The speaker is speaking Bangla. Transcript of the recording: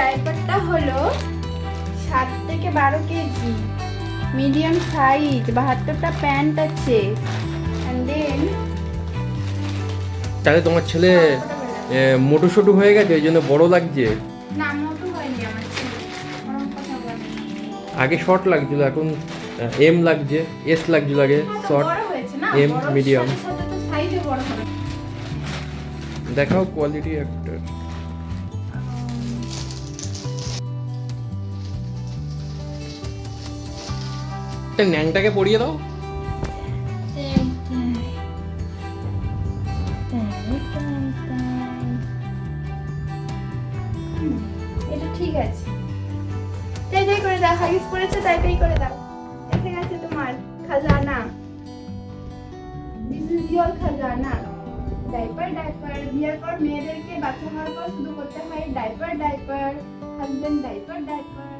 ডাইপারটা হলো সাত থেকে বারো কেজি। মিডিয়াম সাইজ বাহাত্তরটা প্যান্ট আছে। অ্যান্ড দেন তাহলে তোমার ছেলে মোটু সোটু হয়ে গেছে ওই জন্য বড় লাগছে? না মোটু হয়নি আমার ছেলে। ওরকম কথা বলে। না। আগে শর্ট লাগছিল এখন এম লাগছে এস লাগছিল আগে শর্ট এম মিডিয়াম দেখাও কোয়ালিটি একটা একটা ন্যাংটাকে পরিয়ে দাও। এটা ঠিক আছে। করে দাও, হাগিস তাই করে দাও। তোমার খাজানা। খাজানা। ডাইপার ডাইপার পর মেয়েদেরকে বাচ্চা হওয়ার পর করতে হয় diaper diaper husband diaper diaper